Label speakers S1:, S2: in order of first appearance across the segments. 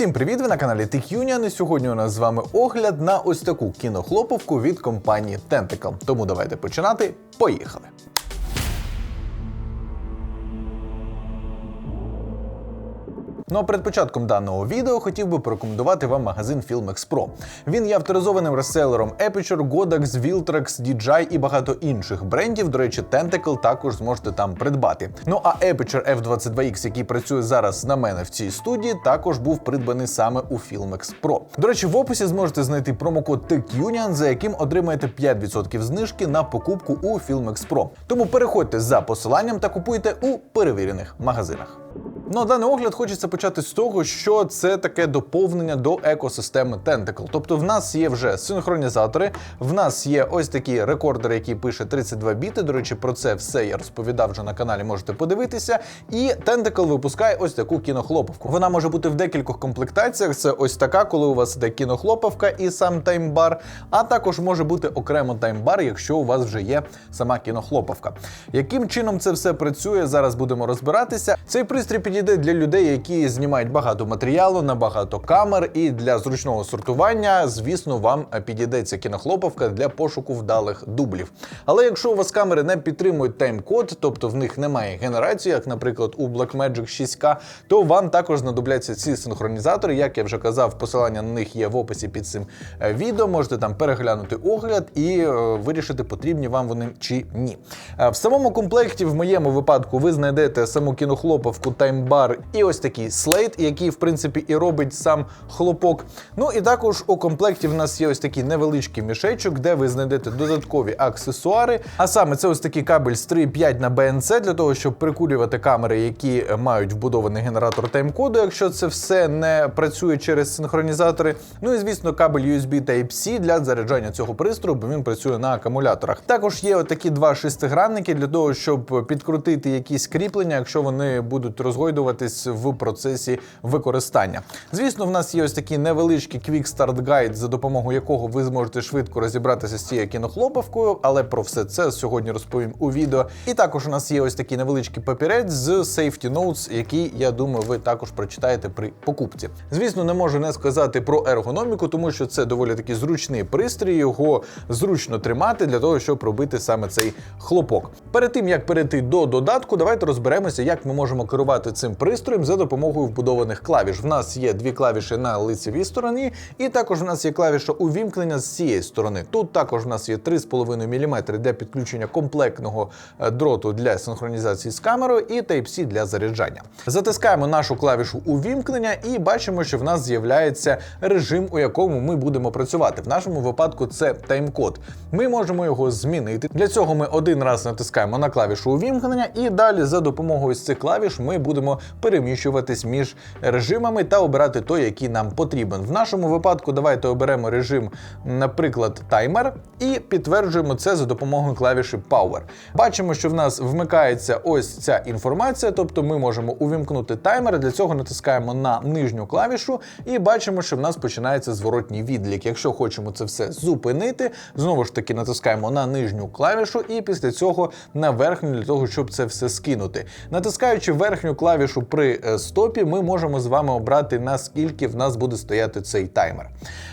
S1: Всім привіт! Ви на каналі TechUnion і сьогодні у нас з вами огляд на ось таку кінохлоповку від компанії Tentacle. Тому давайте починати. Поїхали! Ну а перед початком даного відео хотів би порекомендувати вам магазин Filmex Pro. Він є авторизованим реселером Aperture, Godox, Viltrex, DJI і багато інших брендів. До речі, Tentacle також зможете там придбати. Ну а Aperture F22X, який працює зараз на мене в цій студії, також був придбаний саме у Filmex Pro. До речі, в описі зможете знайти промокод TechUnion, за яким отримаєте 5% знижки на покупку у Filmex Pro. Тому переходьте за посиланням та купуйте у перевірених магазинах. Ну, даний огляд хочеться почати з того, що це таке доповнення до екосистеми Tentacle. Тобто, в нас є вже синхронізатори, в нас є ось такі рекордери, які пише 32 біти. До речі, про це все я розповідав вже на каналі, можете подивитися. І Tentacle випускає ось таку кінохлоповку. Вона може бути в декількох комплектаціях. Це ось така, коли у вас іде кінохлоповка і сам таймбар, а також може бути окремо таймбар, якщо у вас вже є сама кінохлоповка. Яким чином це все працює? Зараз будемо розбиратися. Цей пристрій підійде для людей, які знімають багато матеріалу на багато камер, і для зручного сортування, звісно, вам підійде ця кінохлоповка для пошуку вдалих дублів. Але якщо у вас камери не підтримують тайм-код, тобто в них немає генерації, як, наприклад, у Blackmagic 6K, то вам також знадобляться ці синхронізатори. Як я вже казав, посилання на них є в описі під цим е, відео. Можете там переглянути огляд і е, вирішити, потрібні вам вони чи ні. Е, В самому комплекті, в моєму випадку, ви знайдете саму кінохлоповку таймбар і ось такий слейт, який в принципі і робить сам хлопок. Ну і також у комплекті в нас є ось такий невеличкий мішечок, де ви знайдете додаткові аксесуари. А саме це ось такий кабель з 3.5 на BNC для того, щоб прикурювати камери, які мають вбудований генератор тайм-коду, якщо це все не працює через синхронізатори. Ну і звісно, кабель USB Type-C для заряджання цього пристрою, бо він працює на акумуляторах. Також є отакі два шестигранники для того, щоб підкрутити якісь кріплення, якщо вони будуть розгойдуватись в процесі використання. Звісно, в нас є ось такий невеличкий Quick Start Guide, за допомогою якого ви зможете швидко розібратися з цією кінохлоповкою, але про все це сьогодні розповім у відео. І також у нас є ось такий невеличкий папірець з Safety Notes, який, я думаю, ви також прочитаєте при покупці. Звісно, не можу не сказати про ергономіку, тому що це доволі таки зручний пристрій, його зручно тримати для того, щоб робити саме цей хлопок. Перед тим як перейти до додатку, давайте розберемося, як ми можемо керувати цим пристроєм за допомогою вбудованих клавіш. В нас є дві клавіші на лицевій стороні, і також в нас є клавіша увімкнення з цієї сторони. Тут також в нас є 3,5 мм для підключення комплектного е, дроту для синхронізації з камерою і Type-C для заряджання. Затискаємо нашу клавішу увімкнення і бачимо, що в нас з'являється режим, у якому ми будемо працювати. В нашому випадку це тайм-код. Ми можемо його змінити. Для цього ми один раз натискаємо на клавішу увімкнення, і далі за допомогою з цих клавіш ми будемо переміщуватись між режимами та обирати той, який нам потрібен. В нашому випадку давайте оберемо режим, наприклад, таймер, і підтверджуємо це за допомогою клавіші Power. Бачимо, що в нас вмикається ось ця інформація, тобто ми можемо увімкнути таймер. Для цього натискаємо на нижню клавішу і бачимо, що в нас починається зворотній відлік. Якщо хочемо це все зупинити, знову ж таки натискаємо на нижню клавішу і після цього на верхню для того, щоб це все скинути. Натискаючи верхню клавішу при е, стопі, ми можемо з вами обрати наскільки в нас буде стояти цей таймер.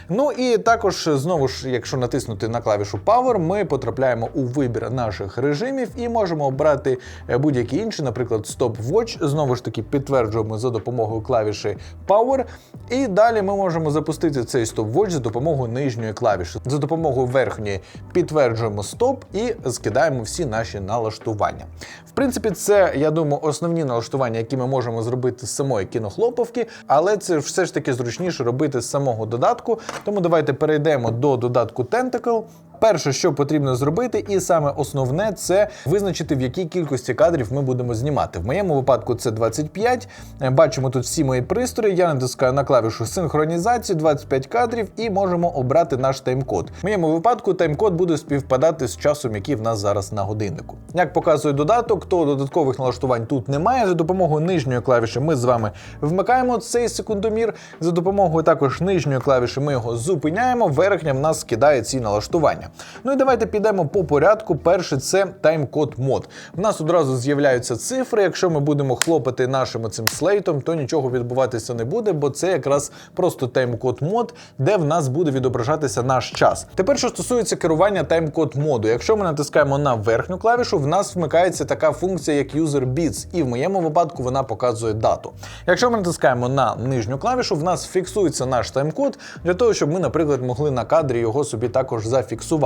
S1: Ну і також, знову ж, якщо натиснути на клавішу Power, ми потрапляємо у вибір наших режимів і можемо обрати е, будь-які інші, наприклад, Stopwatch. Знову ж таки, підтверджуємо за допомогою клавіші Power. І далі ми можемо запустити цей Stopwatch за допомогою нижньої клавіші. За допомогою верхньої підтверджуємо стоп і скидаємо всі наші налаштування. В принципі, це, я думаю, основні налаштування, які ми можемо зробити з самої кінохлоповки, але це все ж таки зручніше робити з самого додатку. Тому давайте перейдемо до додатку Tentacle. Перше, що потрібно зробити, і саме основне це визначити, в якій кількості кадрів ми будемо знімати. В моєму випадку це 25. Бачимо тут всі мої пристрої. Я натискаю на клавішу синхронізації 25 кадрів і можемо обрати наш тайм-код. В моєму випадку тайм-код буде співпадати з часом, який в нас зараз на годиннику. Як показує додаток, то додаткових налаштувань тут немає. За допомогою нижньої клавіші ми з вами вмикаємо цей секундомір. За допомогою також нижньої клавіші ми його зупиняємо. Верхня в нас скидає ці налаштування. Налаштування. Ну і давайте підемо по порядку. Перше це таймкод мод. В нас одразу з'являються цифри. Якщо ми будемо хлопати нашим цим слейтом, то нічого відбуватися не буде, бо це якраз просто таймкод мод, де в нас буде відображатися наш час. Тепер, що стосується керування таймкод моду, якщо ми натискаємо на верхню клавішу, в нас вмикається така функція, як User Beats, і в моєму випадку вона показує дату. Якщо ми натискаємо на нижню клавішу, в нас фіксується наш таймкод для того, щоб ми, наприклад, могли на кадрі його собі також зафіксувати.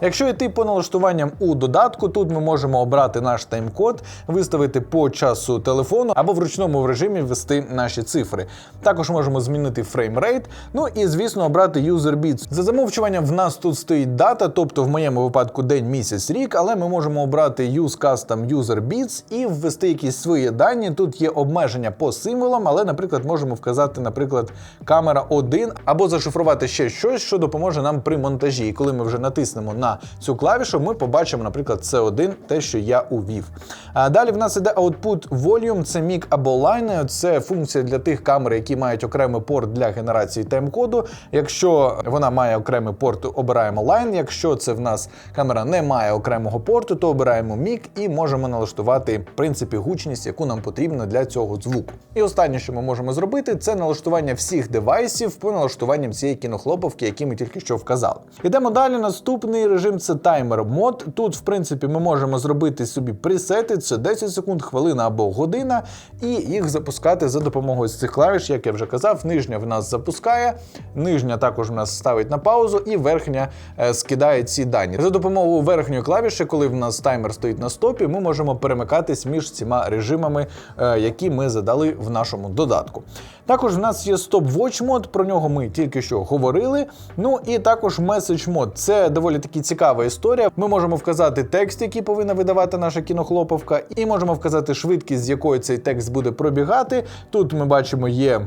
S1: Якщо йти по налаштуванням у додатку, тут ми можемо обрати наш таймкод, виставити по часу телефону або в ручному режимі ввести наші цифри. Також можемо змінити фреймрейт, ну і звісно обрати User. За замовчуванням в нас тут стоїть дата, тобто в моєму випадку день, місяць, рік, але ми можемо обрати Use Custom User Beats і ввести якісь свої дані. Тут є обмеження по символам, але, наприклад, можемо вказати, наприклад, камера 1 або зашифрувати ще щось, що допоможе нам при монтажі. І коли ми вже натиснемо на цю клавішу, ми побачимо, наприклад, C1, те, що я увів. А далі в нас іде Output Volume, це мік або line. Це функція для тих камер, які мають окремий порт для генерації тайм-коду. Якщо вона має окремий порт, обираємо line. Якщо це в нас камера не має окремого порту, то обираємо мік і можемо налаштувати в принципі гучність, яку нам потрібно для цього звуку. І останнє, що ми можемо зробити, це налаштування всіх девайсів по налаштуванням цієї кінохлоповки, які ми тільки що вказали. Йдемо далі. Наступний режим це таймер мод. Тут, в принципі, ми можемо зробити собі пресети, це 10 секунд, хвилина або година, і їх запускати за допомогою цих клавіш, як я вже казав. Нижня в нас запускає, нижня також в нас ставить на паузу, і верхня е, скидає ці дані. За допомогою верхньої клавіші, коли в нас таймер стоїть на стопі, ми можемо перемикатись між цими режимами, е, які ми задали в нашому додатку. Також в нас є стоп-watch мод, про нього ми тільки що говорили. Ну і також меседж мод. Це доволі таки цікава історія. Ми можемо вказати текст, який повинна видавати наша кінохлоповка, і можемо вказати швидкість, з якою цей текст буде пробігати. Тут ми бачимо є.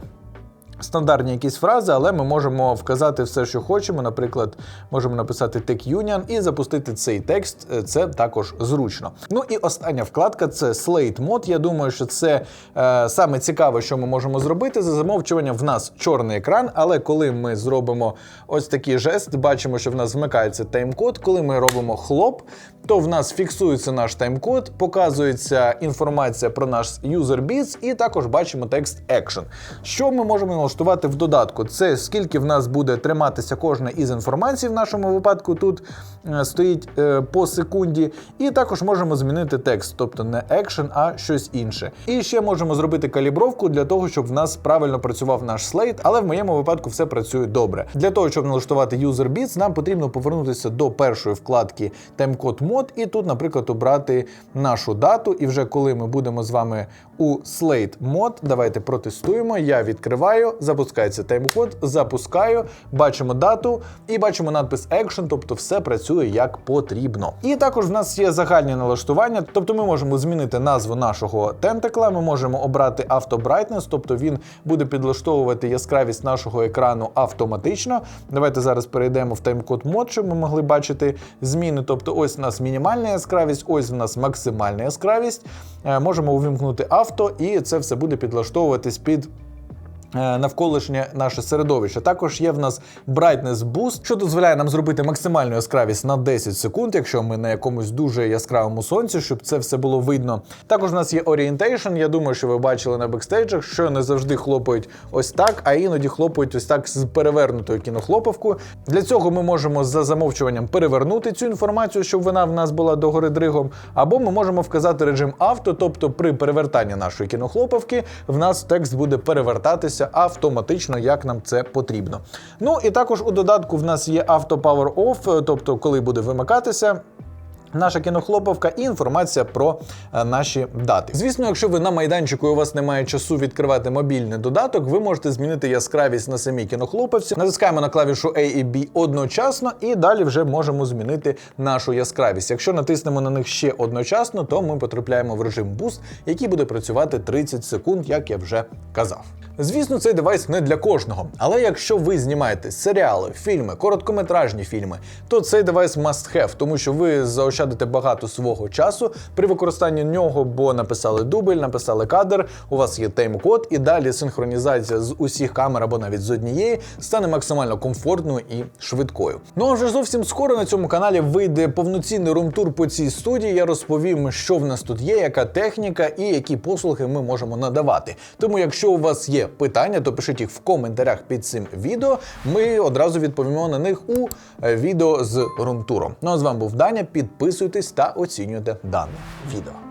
S1: Стандартні якісь фрази, але ми можемо вказати все, що хочемо. Наприклад, можемо написати Tech Union і запустити цей текст. Е, Це також зручно. Ну і остання вкладка це Slate Mode. Я думаю, що це е, саме цікаве, що ми можемо зробити. За замовчуванням в нас чорний екран, але коли ми зробимо ось такий жест, бачимо, що в нас вмикається тайм-код. Коли ми робимо хлоп, то в нас фіксується наш тайм-код, показується інформація про наш beats, і також бачимо текст action. Що ми можемо налаштувати в додатку? Це скільки в нас буде триматися кожна із інформацій в нашому випадку. Тут е, стоїть е, по секунді, і також можемо змінити текст, тобто не action, а щось інше. І ще можемо зробити калібровку для того, щоб в нас правильно працював наш слейт, але в моєму випадку все працює добре. Для того, щоб налаштувати user beats, нам потрібно повернутися до першої вкладки Timecode Mode і тут, наприклад, обрати нашу дату. І вже коли ми будемо з вами у Slate Mode, давайте протестуємо. Я відкриваю, запускається таймкод, запускаю, бачимо дату і бачимо надпис Action, тобто все працює як потрібно. І також в нас є загальні налаштування, тобто ми можемо змінити назву нашого тентакла, ми можемо обрати Auto Brightness, тобто він буде підлаштовувати яскравість нашого екрану автоматично. Давайте зараз перейдемо в таймкод мод, щоб ми могли бачити зміни. Тобто, ось у нас мінімальна яскравість, ось у нас максимальна яскравість. Е, Можемо увімкнути авто, і це все буде підлаштовуватись під. Е, Навколишнє наше середовище. Також є в нас Brightness Boost, що дозволяє нам зробити максимальну яскравість на 10 секунд, якщо ми на якомусь дуже яскравому сонці, щоб це все було видно. Також у нас є Orientation. Я думаю, що ви бачили на бекстейджах, що не завжди хлопають ось так, а іноді хлопають ось так з перевернутою кінохлоповкою. Для цього ми можемо за замовчуванням перевернути цю інформацію, щоб вона в нас була догори дригом, або ми можемо вказати режим авто, тобто при перевертанні нашої кінохлоповки в нас текст буде перевертатися автоматично, як нам це потрібно. Ну і також у додатку в нас є авто Power Off, тобто коли буде вимикатися. Наша кінохлоповка і інформація про е, наші дати. Звісно, якщо ви на майданчику і у вас немає часу відкривати мобільний додаток, ви можете змінити яскравість на самій кінохлоповці. Натискаємо на клавішу A і B одночасно, і далі вже можемо змінити нашу яскравість. Якщо натиснемо на них ще одночасно, то ми потрапляємо в режим Boost, який буде працювати 30 секунд, як я вже казав. Звісно, цей девайс не для кожного, але якщо ви знімаєте серіали, фільми, короткометражні фільми, то цей девайс must have, тому що ви заощадите заощадите багато свого часу при використанні нього, бо написали дубль, написали кадр, у вас є тайм-код, і далі синхронізація з усіх камер або навіть з однієї стане максимально комфортною і швидкою. Ну а вже зовсім скоро на цьому каналі вийде повноцінний румтур по цій студії. Я розповім, що в нас тут є, яка техніка і які послуги ми можемо надавати. Тому, якщо у вас є питання, то пишіть їх в коментарях під цим відео. Ми одразу відповімо на них у е, відео з румтуром. Ну а з вами був Даня. Підписуйтесь та оцінюйте дане відео.